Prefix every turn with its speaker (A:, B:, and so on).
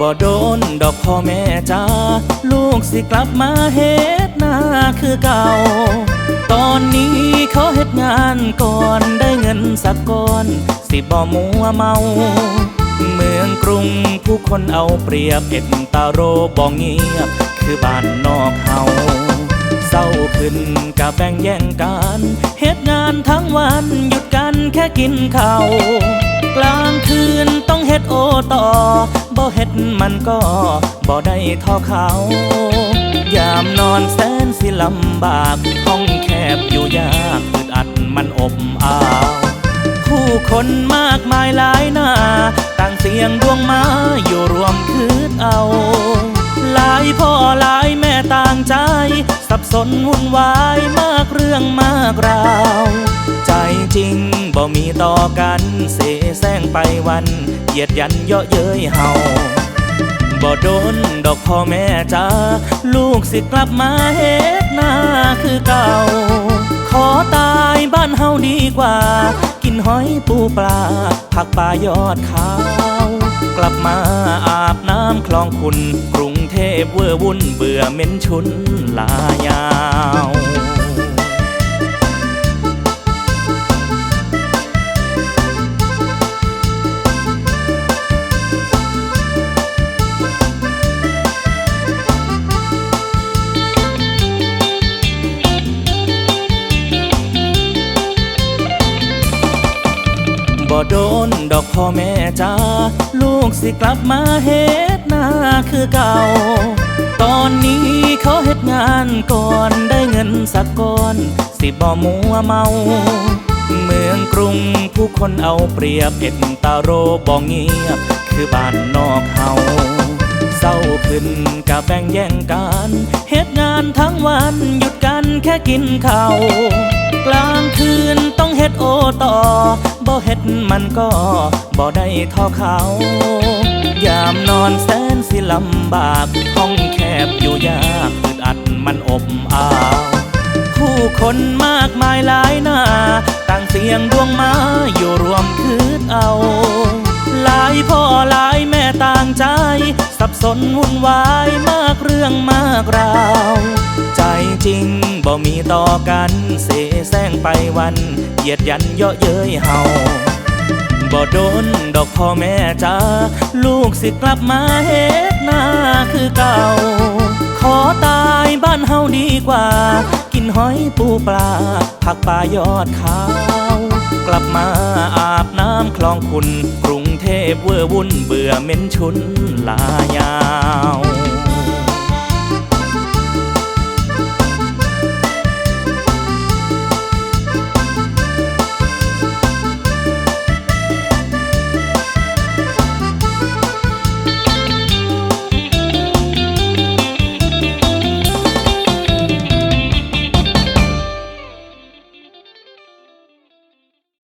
A: บ่โดนดอกพ่อแม่จ้าลูกสิกลับมาเฮ็ดหน้าคือเก่า ตอนนี้เขาเฮ็ดงานก่อนได้เงินสักก้อนสิบ่มัวเมา เมืองกรุงผู้คนเอาเปรียบเอ็ดตาโรบ่เงียบ คือบ้านนอกเฮาเศร้าขึ้นกะแบ่งแย่งกันเฮ็ดงานทั้งวันหยุดกันแค่กินข้าวกลางคืนต้องเฮ็ดโอต่อ เฮ็ดมันก็บ่ได้ท่อเขา ยามนอนแสนสิลำบาก ห้องแคบอยู่ยากอึดอัดมันอบอ้าว ผู้คนมากมายหลายหน้า ต่างเสียงดวงมาอยู่รวมคืดเอา หลายพ่อหลาย สับสนวุ่นวายมากเรื่องมากราว ใจจริงบ่มีต่อกัน เสแสร้งไปวันเหยียดยันเยาะเย้ยเฮาบ่โดนดอกพ่อแม่จ้าลูกสิกลับมาเฮ็ดหน้าคือเก่า ขอตายบ้านเฮาดีกว่า กินหอยปูปลาผักป่ายอดขาว กลับมาอาบน้ำคลองคุณ กรุงเทพเวอร์วุ่นเบื่อเหม็นชุนลายาว บ่โดนดอกพ่อแม่จ้าลูกสิกลับมาเฮ็ดหน้าคือเก่า ตอนนี้เขาเฮ็ดงานก่อนได้เงินสักก้อนสิบ่มัวเมา เมืองกรุงผู้คนเอาเปรียบเอ็ดตาโรบ่เงียบ คือบ้านนอกเฮาเศร้าขึ้นกะแบ่งแย่งกันเฮ็ดงานทั้งวันหยุดกันแค่กินข้าวกลางคืนต้องเฮ็ดโอต่อ เฮ็ดมันก็บ่ได้เท่อเขา ยามนอนแสนสิลำบาก ห้องแคบอยู่ยากอึดอัดมันอบอ้าวผู้คนมากมายหลายหน้า ต่างเสียงดวงมาอยู่รวมคืดเอา หลายพ่อหลายแม่ต่างใจ สับสนวุ่นวายมากเรื่องมากราว ใจจริงบ่มีต่อกัน เสแสร้งไปวันเหยียดยันเยาะเย้ยเฮาบ่โดนดอกพ่อแม่จ้าลูกสิกลับมาเฮ็ดหน้าคือเก่า ขอตายบ้านเฮาดีกว่า กินหอยปูปลาผักป่ายอดขาว กลับมาอาบน้ำคลองคุณ กรุงเทพเวอร์วุ่นเบื่อเหม็นชุนลายาว